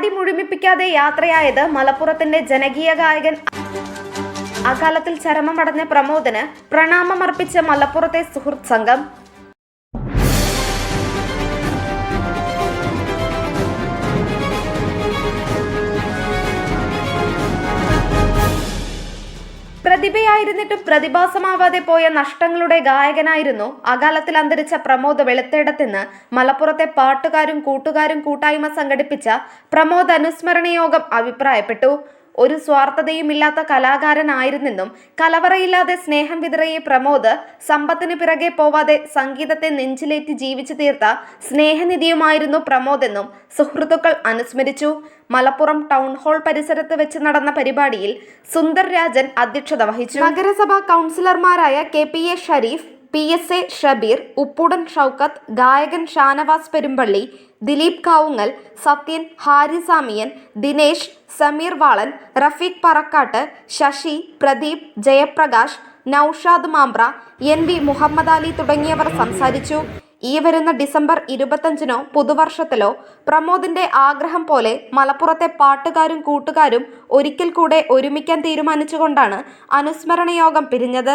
പാടി മുഴുമിപ്പിക്കാതെ യാത്രയായത് മലപ്പുറത്തിന്റെ ജനകീയ ഗായകൻ അകാലത്തിൽ ചരമമടഞ്ഞ പ്രമോദിന് പ്രണാമമർപ്പിച്ച മലപ്പുറത്തെ സുഹൃത്ത് സംഘം പ്രതിഭയായിരുന്നിട്ടും പ്രതിഭാസമാവാതെ പോയ നഷ്ടങ്ങളുടെ ഗായകനായിരുന്നു അകാലത്തിൽ അന്തരിച്ച പ്രമോദ് വെളുത്തേടത്തെന്ന് മലപ്പുറത്തെ പാട്ടുകാരും കൂട്ടുകാരും കൂട്ടായ്മ സംഘടിപ്പിച്ച പ്രമോദ് അനുസ്മരണ യോഗം അഭിപ്രായപ്പെട്ടു. ഒരു സ്വാർത്ഥതയുമില്ലാത്ത കലാകാരനായിരുന്നെന്നും കലവറയില്ലാതെ സ്നേഹം വിതറിയ പ്രമോദ് സമ്പത്തിന് പിറകെ പോവാതെ സംഗീതത്തെ നെഞ്ചിലേറ്റി ജീവിച്ചു തീർത്ത സ്നേഹനിധിയുമായിരുന്നു പ്രമോദെന്നും സുഹൃത്തുക്കൾ അനുസ്മരിച്ചു. മലപ്പുറം ടൗൺ ഹാൾ പരിസരത്ത് വെച്ച് നടന്ന പരിപാടിയിൽ സുന്ദർ രാജൻ അധ്യക്ഷത വഹിച്ചു. നഗരസഭാ കൗൺസിലർമാരായ K P A Shareef P S A Shabeer Upputan Shoukath ഗായകൻ ഷാനവാസ് പെരുമ്പള്ളി ദിലീപ് കാവുങ്ങൽ സത്യൻ ഹാരിസാമിയൻ ദിനേശ് സമീർ വാളൻ റഫീഖ് പറക്കാട്ട് ശശി പ്രദീപ് ജയപ്രകാശ് നൌഷാദ് മാംബ്ര എൻ വി മുഹമ്മദ് അലി തുടങ്ങിയവർ സംസാരിച്ചു. ഈ വരുന്ന ഡിസംബർ ഇരുപത്തഞ്ചിനോ പുതുവർഷത്തിലോ പ്രമോദിന്റെ ആഗ്രഹം പോലെ മലപ്പുറത്തെ പാട്ടുകാരും കൂട്ടുകാരും ഒരിക്കൽ കൂടെ ഒരുമിക്കാൻ തീരുമാനിച്ചുകൊണ്ടാണ് അനുസ്മരണ യോഗം പിരിഞ്ഞത്.